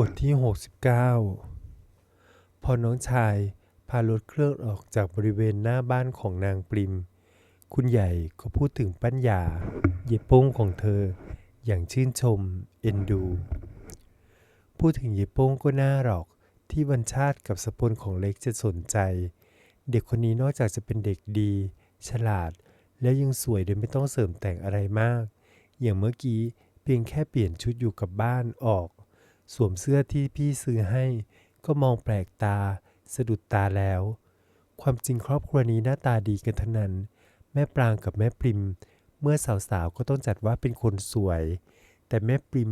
บทที่ 69 พอน้องชายพารถเครื่องออกจากบริเวณหน้าบ้านของนางปริม คุณใหญ่ก็พูดถึงปัญญา เย็บโป้งของเธอ อย่างชื่นชม เอ็นดู พูดถึงเย็บโป้งก็น่าหรอกที่วันชาติกับสปนของเล็กจะสนใจ เด็กคนนี้นอกจากจะเป็นเด็กดี ฉลาด และยังสวยโดยไม่ต้องเสริมแต่งอะไรมาก อย่างเมื่อกี้เพียงแค่เปลี่ยนชุดอยู่กับบ้านออก สวมเสื้อที่พี่ซื้อให้ ก็มองแปลกตา สะดุดตาแล้ว ความจริงครอบครัวนี้หน้าตาดีกันทั้งนั้น แม่ปรางกับแม่ปริม เมื่อสาวๆก็ต้องจัดว่าเป็นคนสวย แต่แม่ปริม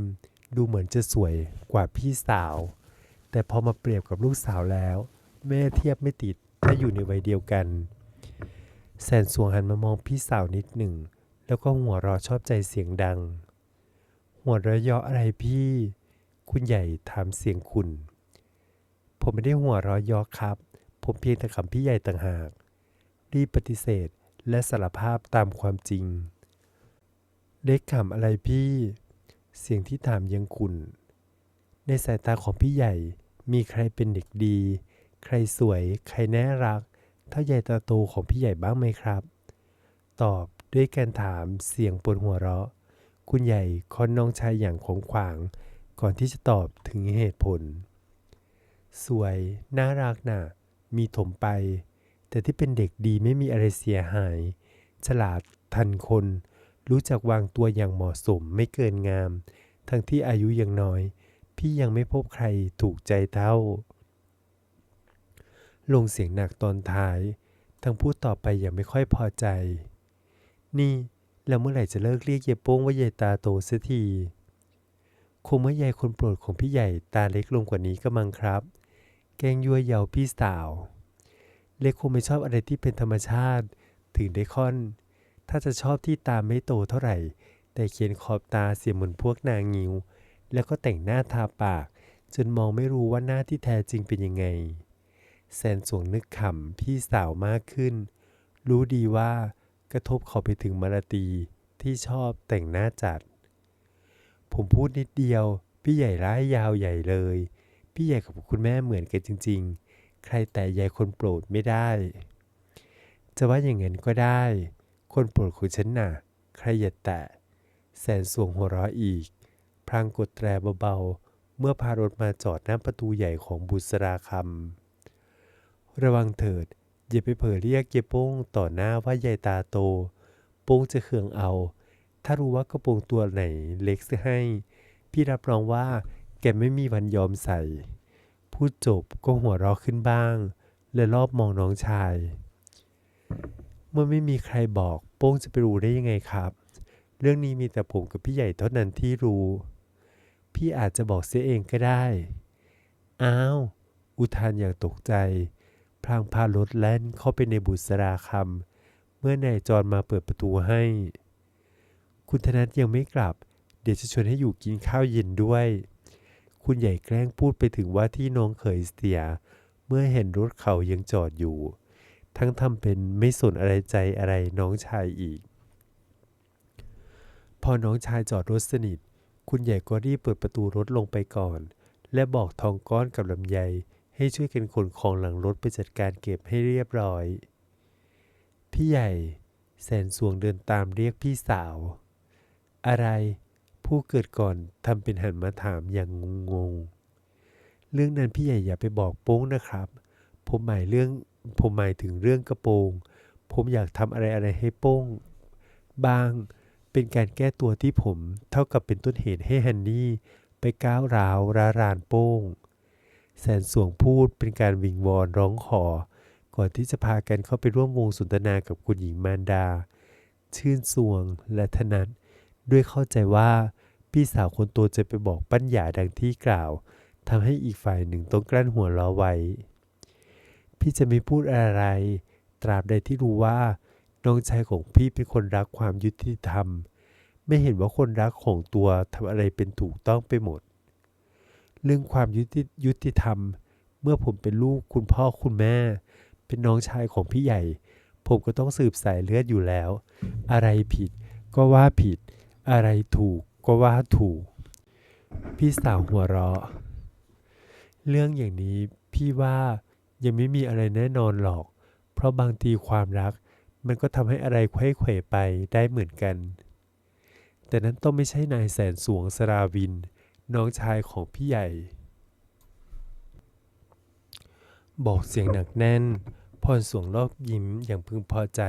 ดูเหมือนจะสวยกว่าพี่สาว แต่พอมาเปรียบกับลูกสาวแล้ว แม่เทียบไม่ติดถ้าอยู่ในวัยเดียวกัน แสนสวงหันมามองพี่สาวนิดหนึ่ง แล้วก็หัวเราะชอบใจเสียงดัง หัวเราะเยาะอะไรพี่ คุณใหญ่ถามเสียงคุณ ผมไม่ได้หัวเราะเยาะครับ ผมเพียงแต่ขำพี่ใหญ่ต่างหาก รีบปฏิเสธและสารภาพตามความจริงเด็กขำอะไรพี่ เสียงที่ถามยังคุณ ในสายตาของพี่ใหญ่มีใครเป็นเด็กดี ใครสวย ใครน่ารัก เท่าใหญ่ตาโตของพี่ใหญ่บ้างไหมครับ ตอบด้วยการถามเสียงปวดหัวเราะ คุณใหญ่คอนน้องชายอย่างของขวาง ก่อนที่จะตอบถึงเหตุผล สวย น่ารักน่ะ มีถมไป แต่ที่เป็นเด็กดีไม่มีอะไรเสียหาย ฉลาดทันคน รู้จักวางตัวอย่างเหมาะสมไม่เกินงาม ทั้งที่อายุยังน้อย พี่ยังไม่พบใครถูกใจเท่า ลงเสียงหนักตอนท้าย ทั้งพูดต่อไปอย่างไม่ค่อยพอใจ นี่ แล้วเมื่อไหร่จะเลิกเรียกเยายโป้งว่ายายตาโตเสียที คงเมื่อยายคนโปรดของพี่ใหญ่ตาเล็กลงกว่านี้ก็มั้งครับ แกล้งยั่วเยาพี่สาว เล็กคงไม่ชอบอะไรที่เป็นธรรมชาติ ถึงได้ค่อน ถ้าจะชอบที่ตาไม่โตเท่าไหร่ แต่เขียนขอบตาเสียเหมือนพวกนางงิ้ว แล้วก็แต่งหน้าทาปาก จนมองไม่รู้ว่าหน้าที่แท้จริงเป็นยังไงแสนสวงนึกขำพี่สาวมากขึ้น รู้ดีว่ากระทบเขาไปถึงมาราตีที่ชอบแต่งหน้าจัด ผมพูดนิดเดียว พี่ใหญ่ร้ายยาวใหญ่เลย พี่ใหญ่กับคุณแม่เหมือนกันจริง ๆ ใครแต่ยายคนโปรดไม่ได้ จะว่าอย่างนั้นก็ได้ คนโปรดของฉันน่ะ ใครอย่าแตะ แสนสวงหัวเราะอีก พลางกดแตรเบาๆ เมื่อพารถมาจอดหน้าประตูใหญ่ของบุษราคำ ระวังเถิด อย่าไปเผลอเรียกเยโป้งต่อหน้าว่ายายตาโต โป้งจะเคืองเอา ถ้ารู้ว่ากระโปรงตัวไหนเล็กจะให้ พี่รับรองว่า แกไม่มีวันยอมใส่ พูดจบก็หัวเราะขึ้นบ้าง และรอบมองน้องชาย เมื่อไม่มีใครบอกโป้งจะไปรู้ได้ยังไงครับ เรื่องนี้มีแต่ผมกับพี่ใหญ่เท่านั้นที่รู้ พี่อาจจะบอกเสียเองก็ได้ อ้าว อุทานอย่างตกใจ พลางพารถแล่นเข้าไปในบุษราคำเมื่อนายจรมาเปิดประตูให้ คุณธนัทยังไม่กลับ เดี๋ยวจะชวนให้อยู่กินข้าวเย็นด้วย คุณใหญ่แกล้งพูดไปถึงว่าที่น้องเขยเสีย เมื่อเห็นรถเขายังจอดอยู่ ทั้งทำเป็นไม่สนอะไรใจอะไรน้องชายอีก พอน้องชายจอดรถสนิท คุณใหญ่ก็รีบเปิดประตูรถลงไปก่อน และบอกทองก้อนกับลำไยให้ช่วยกันขนของหลังรถไปจัดการเก็บให้เรียบร้อย พี่ใหญ่แสนสวงเดินตามเรียกพี่สาว อะไร ผู้เกิดก่อนทำเป็นหันมาถามอย่างงงๆ เรื่องนั้นพี่ใหญ่อย่าไปบอกโป้งนะครับ ผมหมายเรื่องผมหมายถึงเรื่องกระโปรง ผมอยากทำอะไรอะไรให้โป้ง บางเป็นการแก้ตัวที่ผมเท่ากับเป็นต้นเหตุให้ฮันนี่ไปก้าวร้าวรารานโป้ง แสนสวงพูดเป็นการวิงวอนร้องขอ ก่อนที่จะพากันเข้าไปร่วมวงสนทนากับคุณหญิงมารดา ชื่นสวงและธนัท ด้วยเข้าใจว่าพี่สาวคนโตจะไปบอกปัญญาดังที่กล่าวทำให้อีกฝ่ายหนึ่งต้องกลั้นหัวเราะไว้ พี่จะไม่พูดอะไร ตราบใดที่รู้ว่า น้องชายของพี่เป็นคนรักความยุติธรรม ไม่เห็นว่าคนรักของตัวทำอะไรเป็นถูกต้องไปหมด เรื่องความยุติยุติธรรม เมื่อผมเป็นลูกคุณพ่อคุณแม่ เป็นน้องชายของพี่ใหญ่ ผมก็ต้องสืบสายเลือดอยู่แล้ว อะไรผิดก็ว่าผิด อะไรถูกก็ว่าถูก พี่สาวหัวเราะ เรื่องอย่างนี้พี่ว่ายังไม่มีอะไรแน่นอนหรอก เพราะบางทีความรัก มันก็ทำให้อะไรไขว้เขวไปได้เหมือนกัน แต่นั้นต้องไม่ใช่นายแสนสวงสราวิน น้องชายของพี่ใหญ่ บอกเสียงหนักแน่นพรสวงรอบยิ้มอย่างพึงพอใจ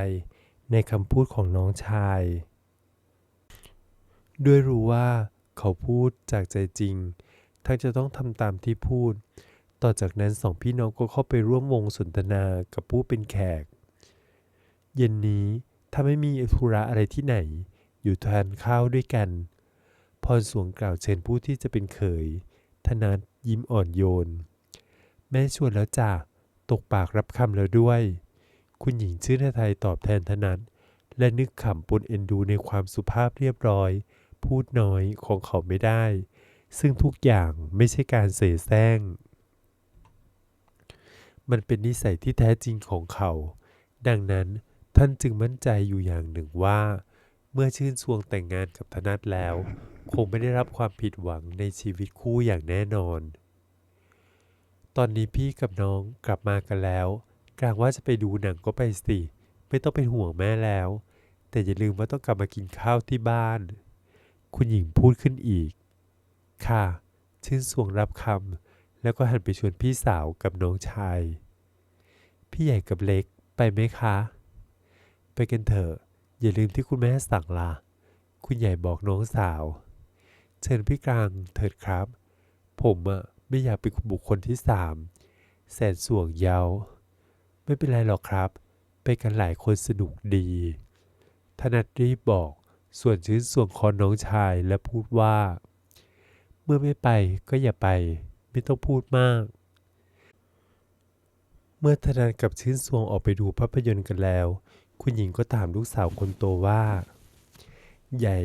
ในคำพูดของน้องชาย ด้วยรู้ว่าเขาพูดจากใจจริง ทั้งจะต้องทำตามที่พูด ต่อจากนั้นสองพี่น้องก็เข้าไปร่วมวงสนทนากับผู้เป็นแขก เย็นนี้ถ้าไม่มีธุระอะไรที่ไหน อยู่ทานข้าวด้วยกัน พรสวงกล่าวเชิญผู้ที่จะเป็นเขย ธนัทยิ้มอ่อนโยน แม่ชวนแล้วจ้ะตกปากรับคำแล้วด้วย คุณหญิงชื่อไทยตอบแทนธนัทและนึกขำปนเอ็นดูในความสุภาพเรียบร้อย พูดน้อยของเขาไม่ได้ ซึ่งทุกอย่างไม่ใช่การเสแสร้ง มันเป็นนิสัยที่แท้จริงของเขา ดังนั้นท่านจึงมั่นใจอยู่อย่างหนึ่งว่า เมื่อชื่นชวงแต่งงานกับธนัทแล้ว คงไม่ได้รับความผิดหวังในชีวิตคู่อย่างแน่นอน ตอนนี้พี่กับน้องกลับมากันแล้ว กลางว่าจะไปดูหนังก็ไปสิ ไม่ต้องเป็นห่วงแม่แล้ว แต่อย่าลืมว่าต้องกลับมากินข้าวที่บ้าน คุณหญิงพูดขึ้นอีก ค่ะ ชื่นสวงรับคำแล้วก็หันไปชวนพี่สาวกับน้องชาย พี่ใหญ่กับเล็กไปไหมคะ ไปกันเถอะ อย่าลืมที่คุณแม่สั่งล่ะคุณใหญ่บอกน้องสาว เชิญพี่กลางเถิดครับ ผมอะไม่อยากเป็นบุคคลที่สามแสนสวงเยาวไม่เป็นไรหรอกครับ ไปกันหลายคนสนุกดี ธนัดรีบบอก ส่วนชื้นส่วงคอน้องชายและพูดว่า เมื่อไม่ไปก็อย่าไป ไม่ต้องพูดมาก เมื่อธนัดกับชื้นสวงออกไปดูภาพยนตร์กันแล้ว คุณหญิงก็ถามลูกสาวคนโตว่า ใหญ่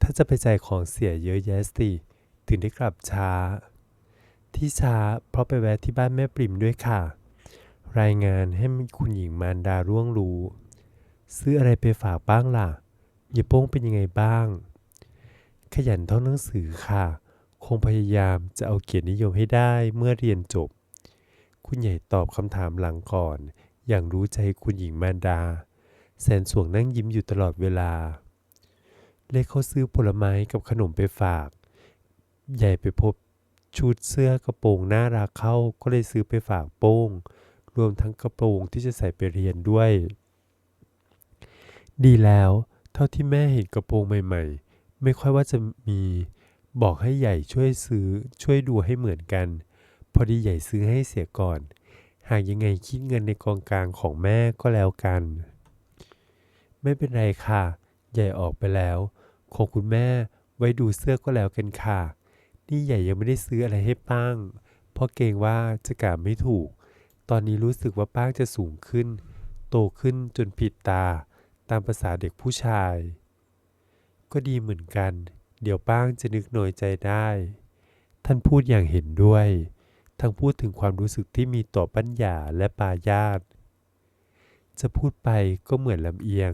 ถ้าจะไปใจายของเสียเยอะแยะสิถึงได้กลับช้า ที่ช้าเพราะไปแวะที่บ้านแม่ปริมด้วยค่ะ รายงานให้คุณหญิงมารดาร่วงรู้ ซื้ออะไรไปฝากบ้างล่ะ ย่าโป้งเป็นยังไงบ้าง ขยันท่องหนังสือค่ะ คงพยายามจะเอาเกียรตินิยมให้ได้เมื่อเรียนจบ คุณใหญ่ตอบคำถามหลังก่อน อย่างรู้ใจคุณหญิงมารดา แสนสวงนั่งยิ้มอยู่ตลอดเวลา เล็กเขาซื้อผลไม้กับขนมไปฝาก ใหญ่ไปพบชุดเสื้อกระโปรงน่ารักเข้าก็เลยซื้อไปฝากโป้ง รวมทั้งกระโปรงที่จะใส่ไปเรียนด้วย ดีแล้ว เท่าที่แม่เห็นกระโปรงใหม่ ๆ ไม่ค่อยว่าจะมี บอกให้ใหญ่ช่วยซื้อช่วยดูให้เหมือนกัน พอดีใหญ่ซื้อให้เสียก่อน หากยังไงคิดเงินในกองกลางของแม่ก็แล้วกัน ไม่เป็นไรค่ะ ใหญ่ออกไปแล้ว ของคุณแม่ไว้ดูเสื้อก็แล้วกันค่ะ นี่ใหญ่ยังไม่ได้ซื้ออะไรให้ป้าง เพราะเกรงว่าจะกล่าวไม่ถูก ตอนนี้รู้สึกว่าป้างจะสูงขึ้น โตขึ้นจนผิดตา ตามภาษาเด็กผู้ชาย ก็ดีเหมือนกัน เดี๋ยวป้างจะนึกหน้อยใจได้ ท่านพูดอย่างเห็นด้วย ทั้งพูดถึงความรู้สึกที่มีต่อปัญญาและปาญาตจะพูดไปก็เหมือนลำเอียง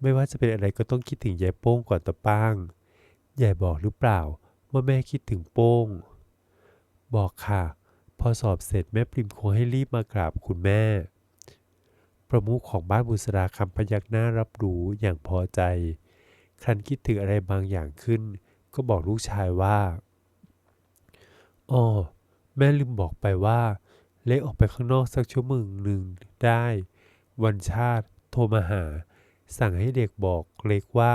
ไม่ว่าจะเป็นอะไรก็ต้องคิดถึงยายโป้งก่อนตะป้างยายบอกหรือเปล่าว่าแม่คิดถึงโป้ง บอกค่ะ พอสอบเสร็จแม่ปริมคงให้รีบมากราบคุณแม่ ประมุขของบ้านบุษราคำพยักหน้ารับรู้อย่างพอใจ ครั้นคิดถึงอะไรบางอย่างขึ้น ก็บอกลูกชายว่าอ๋อแม่ลืมบอกไปว่า เล็กออกไปข้างนอกสักชั่วโมงหนึ่งได้ วันชาติ โทรมาหา สั่งให้เด็กบอกเล็กว่า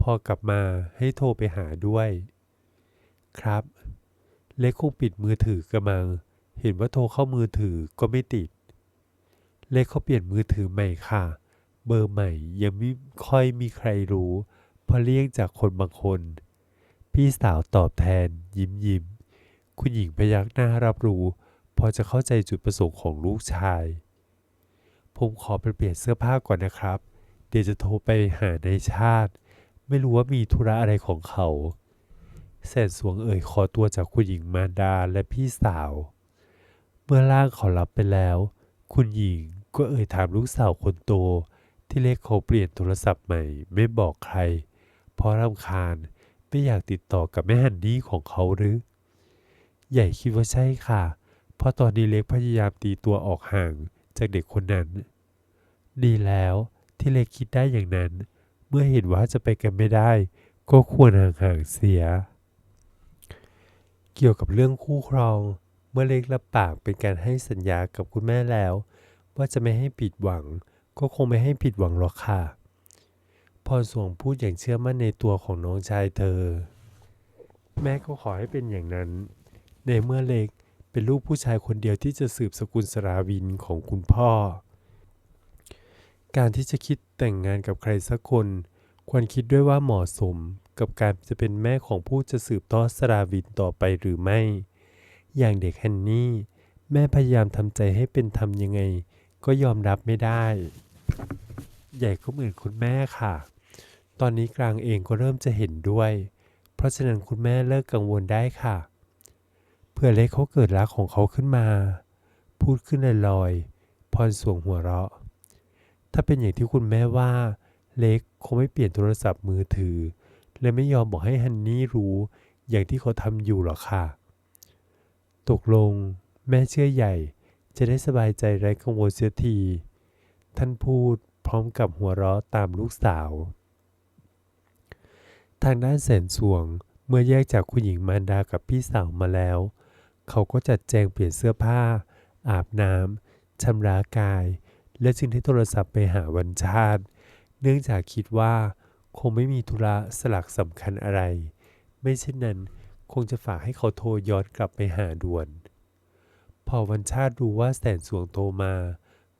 พอกลับมาให้โทรไปหาด้วย ครับ เล็กคงปิดมือถือกระมัง เห็นว่าโทรเข้ามือถือก็ไม่ติด เล็กเขาเปลี่ยนมือถือใหม่ค่ะ เบอร์ใหม่ยังไม่ค่อยมีใครรู้เพราะเลี่ยงจากคนบางคน พี่สาวตอบแทน ยิ้มยิ้ม คุณหญิงพยักหน้ารับรู้ พอจะเข้าใจจุดประสงค์ของลูกชาย ผมขอไปเปลี่ยนเสื้อผ้าก่อนนะครับ เดี๋ยวจะโทรไปหาในชาติ ไม่รู้ว่ามีธุระอะไรของเขาแสนสวงเอ่ยขอตัวจากคุณหญิงมารดาและพี่สาว เมื่อล่างเขารับไปแล้ว คุณหญิง ก็เอ่ยถามลูกสาวคนโต ที่เล็กเขาเปลี่ยนโทรศัพท์ใหม่ ไม่บอกใคร เพราะรำคาญไม่อยากติดต่อกับแม่ฮันนี่ของเขาหรือ ใหญ่คิดว่าใช่ค่ะ เพราะตอนนี้เล็กพยายามตีตัวออกห่างจากเด็กคนนั้น ดีแล้วที่เล็กคิดได้อย่างนั้น เมื่อเห็นว่าจะไปกันไม่ได้ ก็ควรห่างๆเสีย เกี่ยวกับเรื่องคู่ครอง เมื่อเล็กรับปากเป็นการให้สัญญากับคุณแม่แล้ว ว่าจะไม่ให้ผิดหวัง ก็คงไม่ให้ผิดหวังหรอกค่ะ พรสวงพูดอย่างเชื่อมั่นในตัวของน้องชายเธอ แม่ก็ขอให้เป็นอย่างนั้น ในเมื่อเล็กเป็นลูกผู้ชายคนเดียวที่จะสืบสกุลสราวินของคุณพ่อ การที่จะคิดแต่งงานกับใครสักคน ควรคิดด้วยว่าเหมาะสมกับการจะเป็นแม่ของผู้จะสืบทอดสราวินต่อไปหรือไม่ อย่างเด็กฮันนี่ แม่พยายามทำใจให้เป็นธรรมยังไง ก็ยอมรับไม่ได้ ใหญ่ก็เหมือนคุณแม่ค่ะ ตอนนี้กลางเองก็เริ่มจะเห็นด้วย เพราะฉะนั้นคุณแม่เลิกกังวลได้ค่ะ เพื่อเล็กเขาเกิดรักของเขาขึ้นมา พูดขึ้นลอยๆพรสวงหัวเราะ ถ้าเป็นอย่างที่คุณแม่ว่า เล็กคงไม่เปลี่ยนโทรศัพท์มือถือ และไม่ยอมบอกให้ฮันนี่รู้อย่างที่เขาทำอยู่หรอกค่ะ ตกลง แม่เชื่อใหญ่ จะได้สบายใจไร้กังวลเสียที ท่านพูดพร้อมกับหัวเราะตามลูกสาว ทางด้านแสนสวงเมื่อแยกจากคุณหญิงมารดากับพี่สาวมาแล้ว เขาก็จัดแจงเปลี่ยนเสื้อผ้า อาบน้ำชำระกาย และจึงได้โทรศัพท์ไปหาวันชาติ เนื่องจากคิดว่าคงไม่มีธุระสลักสำคัญอะไร ไม่เช่นนั้นคงจะฝากให้เขาโทรย้อนกลับไปหาด่วน พอวันชาติรู้ว่าแสนสวงโทรมา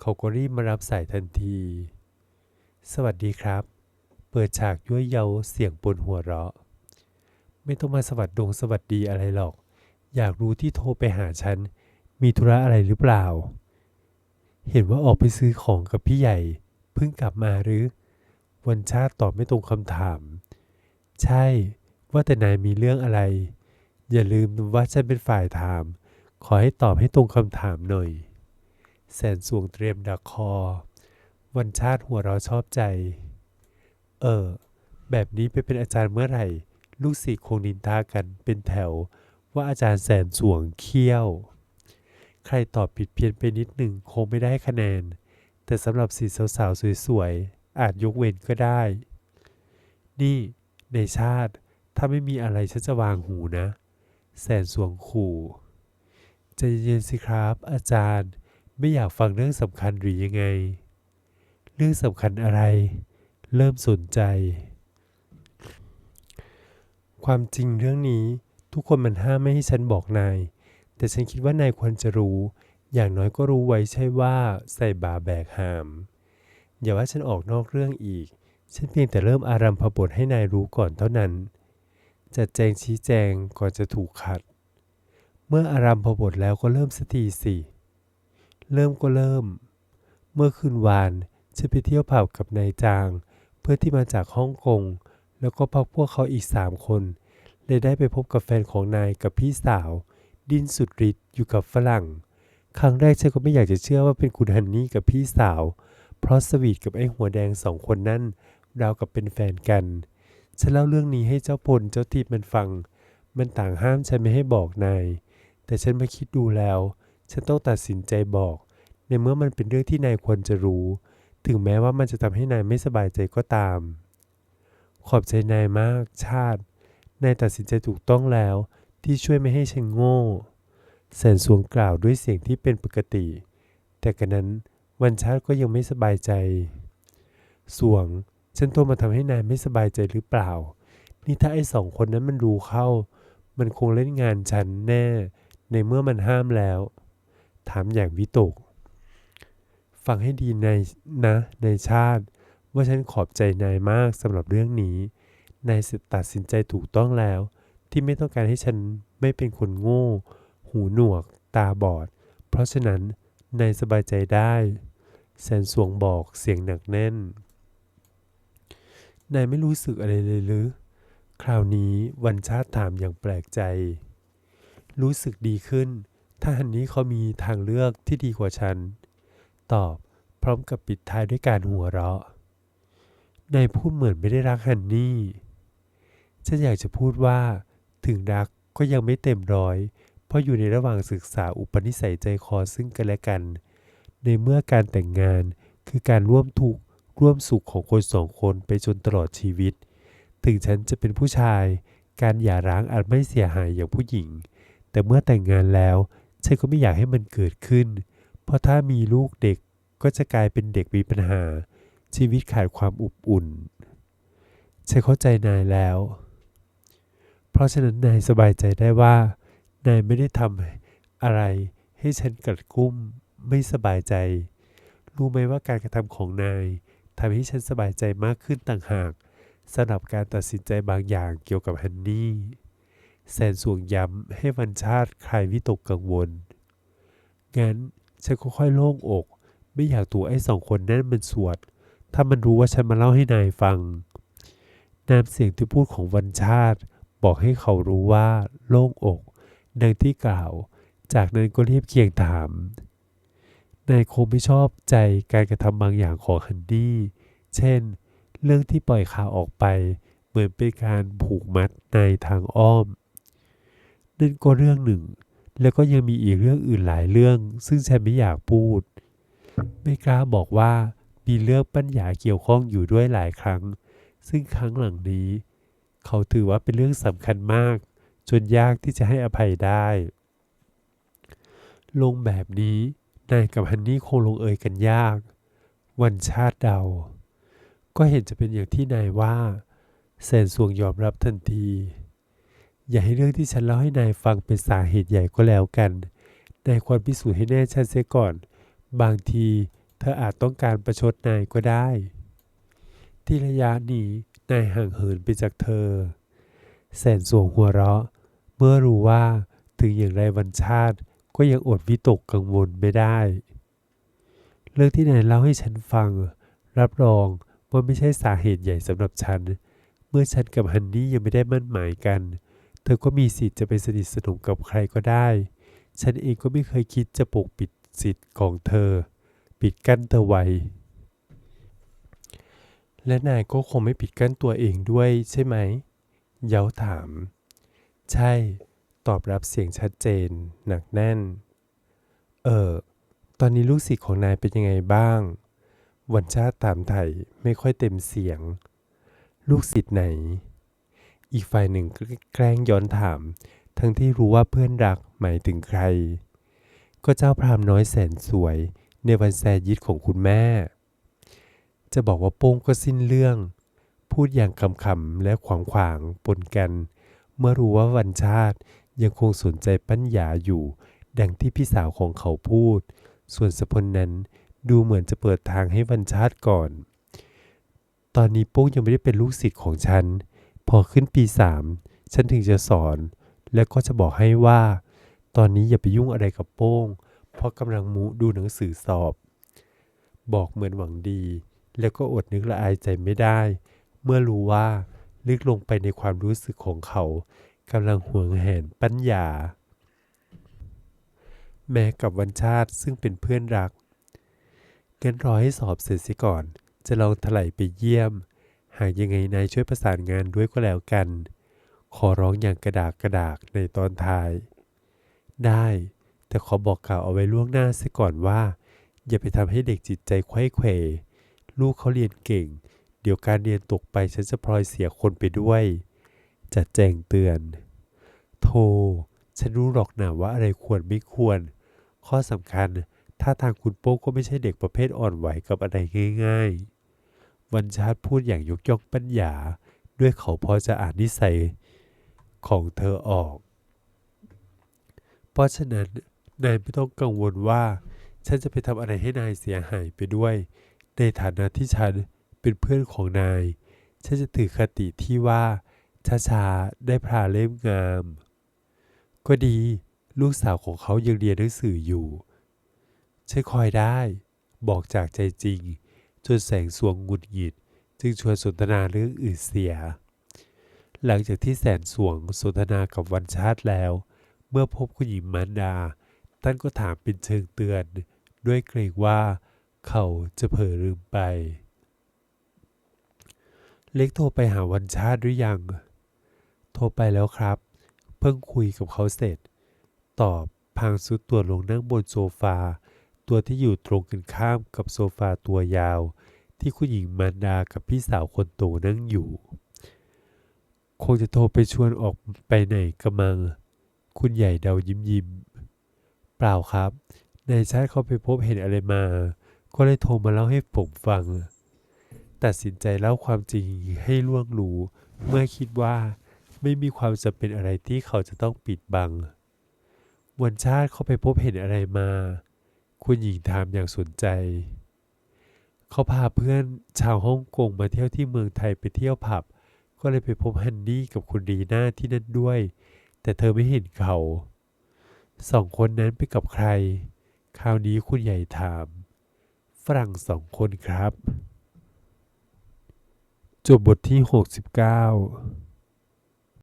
เขาก็รีบมารับสายทันที สวัสดีครับ เปิดฉากยั่วเยาเสียงปนหัวเราะ ไม่ต้องมาสวัสดงสวัสดีอะไรหรอก อยากรู้ที่โทรไปหาฉัน มีธุระอะไรหรือเปล่า เห็นว่าออกไปซื้อของกับพี่ใหญ่ เพิ่งกลับมาหรือ วันชาติตอบไม่ตรงคำถาม ใช่ ว่าแต่นายมีเรื่องอะไร อย่าลืมว่าฉันเป็นฝ่ายถาม ขอให้ตอบให้ตรงคำถามหน่อย แสนสวงเตรียมดักคอ วันชาติหัวเราะชอบใจ เออ แบบนี้ไปเป็นอาจารย์เมื่อไหร่ ลูกศิษย์คงนินทากันเป็นแถว ว่าอาจารย์แสนสวงเขี้ยว ใครตอบผิดเพี้ยนไปนิดหนึ่งคงไม่ได้คะแนน แต่สำหรับสีสาวๆสวยๆ อาจยกเว้นก็ได้ นี่ ในชาติถ้าไม่มีอะไรฉันจะวางหูนะ แสนสวงขู่ ใจเย็นๆสิครับ อาจารย์ไม่อยากฟังเรื่องสำคัญหรือยังไง เรื่องสำคัญอะไร เริ่มสนใจ ความจริงเรื่องนี้ทุกคนมันห้ามไม่ให้ฉันบอกนาย แต่ฉันคิดว่านายควรจะรู้ อย่างน้อยก็รู้ไว้ใช่ว่าใส่บาแบกหาม อย่าว่าฉันออกนอกเรื่องอีก ฉันเพียงแต่เริ่มอารัมพบทให้นายรู้ก่อนเท่านั้นจัดแจงชี้แจงก่อนจะถูกขัด เมื่ออารัมพบทแล้วก็เริ่มสักทีสิ เริ่มก็เริ่ม เมื่อคืนวานฉันไปเที่ยวผับกับนายจาง เพื่อนที่มาจากฮ่องกง แล้วก็พักพวกเขาอีกสามคนเลยได้ไปพบกับแฟนของนายกับพี่สาว ดินสุดฤทธิ์อยู่กับฝรั่ง ครั้งแรกฉันก็ไม่อยากจะเชื่อว่าเป็นคุณฮันนี่กับพี่สาว เพราะสวีทกับไอ้หัวแดงสองคนนั้นราวกับเป็นแฟนกัน ฉันเล่าเรื่องนี้ให้เจ้าพลเจ้าทิพย์มันฟัง มันต่างห้ามฉันไม่ให้บอกนาย แต่ฉันมาคิดดูแล้ว ฉันต้องตัดสินใจบอก ในเมื่อมันเป็นเรื่องที่นายควรจะรู้ ถึงแม้ว่ามันจะทำให้นายไม่สบายใจก็ตาม ขอบใจนายมาก ชาติ นายตัดสินใจถูกต้องแล้วที่ช่วยไม่ให้ฉันโง่ แสนสวงกล่าวด้วยเสียงที่เป็นปกติ แต่กันนั้นวันชาติก็ยังไม่สบายใจ สวง ฉันโทรมาทำให้นายไม่สบายใจหรือเปล่า นี่ถ้าไอ้สองคนนั้นมันรู้เข้า มันคงเล่นงานฉันแน่ ในเมื่อมันห้ามแล้ว ถามอย่างวิตก ฟังให้ดีในนะในชาติ ว่าฉันขอบใจนายมากสำหรับเรื่องนี้ นายตัดสินใจถูกต้องแล้ว ที่ไม่ต้องการให้ฉันไม่เป็นคนโง่ หูหนวก ตาบอด เพราะฉะนั้นนายสบายใจได้แสนสวงบอกเสียงหนักแน่น นายไม่รู้สึกอะไรเลยหรือ คราวนี้วันชาติถามอย่างแปลกใจ รู้สึกดีขึ้น ถ้าฮันนี้เขามีทางเลือกที่ดีกว่าฉัน ตอบพร้อมกับปิดท้ายด้วยการหัวเราะ นายพูดเหมือนไม่ได้รักฮันนี่ ฉันอยากจะพูดว่า ถึงรักก็ยังไม่เต็มร้อย เพราะอยู่ในระหว่างศึกษาอุปนิสัยใจคอซึ่งกันและกัน ในเมื่อการแต่งงานคือการร่วมทุกข์ร่วมสุขของคนสองคนไปจนตลอดชีวิต ถึงฉันจะเป็นผู้ชาย การหย่าร้างอาจไม่เสียหายอย่างผู้หญิง แต่เมื่อแต่งงานแล้วฉันก็ไม่อยากให้มันเกิดขึ้น เพราะถ้ามีลูกเด็กก็จะกลายเป็นเด็กมีปัญหา ชีวิตขาดความอบอุ่น ฉันเข้าใจนายแล้ว เพราะฉะนั้นนายสบายใจได้ว่า นายไม่ได้ทำอะไร ให้ฉันกัดกุ้มไม่สบายใจ รู้ไหมว่าการกระทำของนายทำให้ฉันสบายใจมากขึ้นต่างหากสำหรับการตัดสินใจบางอย่างเกี่ยวกับฮันนี่ แสนสวงย้ำให้วันชาติใคลายวิตกกังวล งั้นฉันก็ค่อยโล่งอก ไม่อยากตัวไอ้สองคนนั่นมันสวด ถ้ามันรู้ว่าฉันมาเล่าให้นายฟังน้ำเสียงที่พูดของวันชาติ บอกให้เขารู้ว่าโล่งอก ดังที่กล่าว จากนั้นก็เรียบเคียงถาม นายคงไม่ชอบใจการกระทำบางอย่างของฮันนี่เช่น เรื่องที่ปล่อยข่าวออกไป เหมือนเป็นการผูกมัดในทางอ้อม นั่นก็เรื่องหนึ่ง แล้วก็ยังมีอีกเรื่องอื่นหลายเรื่อง ซึ่งฉันไม่อยากพูด ไม่กล้าบอกว่ามีเรื่องปัญญาเกี่ยวข้องอยู่ด้วยหลายครั้ง ซึ่งครั้งหลังนี้ เขาถือว่าเป็นเรื่องสำคัญมาก จนยากที่จะให้อภัยได้ ลงแบบนี้นายกับฮันนี่คงลงเอยกันยาก วันชาติเดา ก็เห็นจะเป็นอย่างที่นายว่าแสนสวงยอมรับทันที อย่าให้เรื่องที่ฉันเล่าให้นายฟังเป็นสาเหตุใหญ่ก็แล้วกัน นายควรพิสูจน์ให้แน่ชัดเสียก่อน บางทีเธออาจต้องการประชดนายก็ได้ ที่ระยะนี้นายห่างเหินไปจากเธอ แสนสวงหัวเราะ เมื่อรู้ว่าถึงอย่างไรวันชาติก็ยังอดวิตกกังวลไม่ได้ เรื่องที่นายเล่าให้ฉันฟัง รับรองว่าไม่ใช่สาเหตุใหญ่สำหรับฉัน เมื่อฉันกับฮันนี่ยังไม่ได้มั่นหมายกัน เธอก็มีสิทธิ์จะไปสนิทสนมกับใครก็ได้ ฉันเองก็ไม่เคยคิดจะปกปิดสิทธิ์ของเธอ ปิดกั้นเธอไว้ และนายก็คงไม่ปิดกั้นตัวเองด้วยใช่ไหม เย้าถาม ใช่ ตอบรับเสียงชัดเจน หนักแน่น เออ ตอนนี้ลูกศิษย์ของนายเป็นยังไงบ้าง วันชาติถามไถ่ไม่ค่อยเต็มเสียง ลูกศิษย์ไหน อีกฝ่ายหนึ่งก็แกล้งย้อนถาม ทั้งที่รู้ว่าเพื่อนรักหมายถึงใคร ก็เจ้าพรามน้อยแสนสวย ในวันแซยิดของคุณแม่ จะบอกว่าโป้งก็สิ้นเรื่อง พูดอย่างคำๆและขวางขวางปนกัน เมื่อรู้ว่าวันชาติยังคงสนใจปัญญาอยู่ ดังที่พี่สาวของเขาพูด ส่วนสพลนั้นดูเหมือนจะเปิดทางให้วันชาติก่อน ตอนนี้โป้งยังไม่ได้เป็นลูกศิษย์ของฉัน อขึ้นปีสามฉันถึงจะสอน และก็จะบอกให้ว่า ตอนนี้อย่าไปยุ่งอะไรกับโป้ง เพราะกำลังมุดูหนังสือสอบ บอกเหมือนหวังดี แล้วก็อดนึกละอายใจไม่ได้ เมื่อรู้ว่าลึกลงไปในความรู้สึกของเขากำลังห่วงแหนปัญญา แม้กับวันชาติซึ่งเป็นเพื่อนรักงั้นรอให้สอบเสร็จสิก่อน จะลองถลายไปเยี่ยม หากยังไงนายช่วยประสานงานด้วยก็แล้วกัน ขอร้องอย่างกระดากกระดากในตอนท้าย ได้ แต่ขอบอกกล่าวเอาไว้ล่วงหน้าเสียก่อนว่า อย่าไปทำให้เด็กจิตใจไข้เขวลูกเขาเรียนเก่ง เดี๋ยวการเรียนตกไปฉันจะพลอยเสียคนไปด้วย จัดแจงเตือน โทฉันรู้หรอกนะว่าอะไรควรไม่ควร ข้อสำคัญ ถ้าทางคุณโป้ก็ไม่ใช่เด็กประเภทอ่อนไหวกับอะไรง่าย ๆ วันชาติพูดอย่างยกย่องปัญญา ด้วยเขาพอจะอ่านนิสัยของเธอออก เพราะฉะนั้นนายไม่ต้องกังวลว่า ฉันจะไปทำอะไรให้นายเสียหายไปด้วย ในฐานะที่ฉันเป็นเพื่อนของนาย ฉันจะถือคติที่ว่าช้าๆได้พราเล่มงาม ก็ดี ลูกสาวของเขายังเรียนหนังสืออยู่ ฉันคอยได้ บอกจากใจจริง จนแสงสวงหงุดหงิด จึงชวนสนทนาเรื่องอื่นเสีย หลังจากที่แสนสวงสนทนากับวันชาติแล้ว เมื่อพบคุณหญิงมันดา ท่านก็ถามเป็นเชิงเตือน ด้วยเกรงว่า เขาจะเผลอลืมไป เล็กโทรไปหาวันชาติหรือยัง โทรไปแล้วครับ เพิ่งคุยกับเขาเสร็จ ตอบพางสุดตัวลงนั่งบนโซฟา ตัวที่อยู่ตรงกันข้ามกับโซฟาตัวยาว ที่คุณหญิงมารดากับพี่สาวคนโตนั่งอยู่ คงจะโทรไปชวนออกไปไหนกระมัง คุณใหญ่เดายิ้มยิ้ม เปล่าครับ นายชาติเขาไปพบเห็นอะไรมา ก็เลยโทรมาเล่าให้ผมฟัง ตัดสินใจเล่าความจริงให้ล่วงรู้ เมื่อคิดว่าไม่มีความจำเป็นอะไรที่เขาจะต้องปิดบัง วันชาติเขาไปพบเห็นอะไรมา คุณหญิงถามอย่างสนใจ เขาพาเพื่อนชาวฮ่องกงมาเที่ยวที่เมืองไทยไปเที่ยวผับ ก็เลยไปพบฮันนี่กับคุณดีน่าที่นั่นด้วย แต่เธอไม่เห็นเขาสองคนนั้นไปกับใคร คราวนี้คุณใหญ่ถาม ฝรั่งสองคนครับ จบบทที่ 69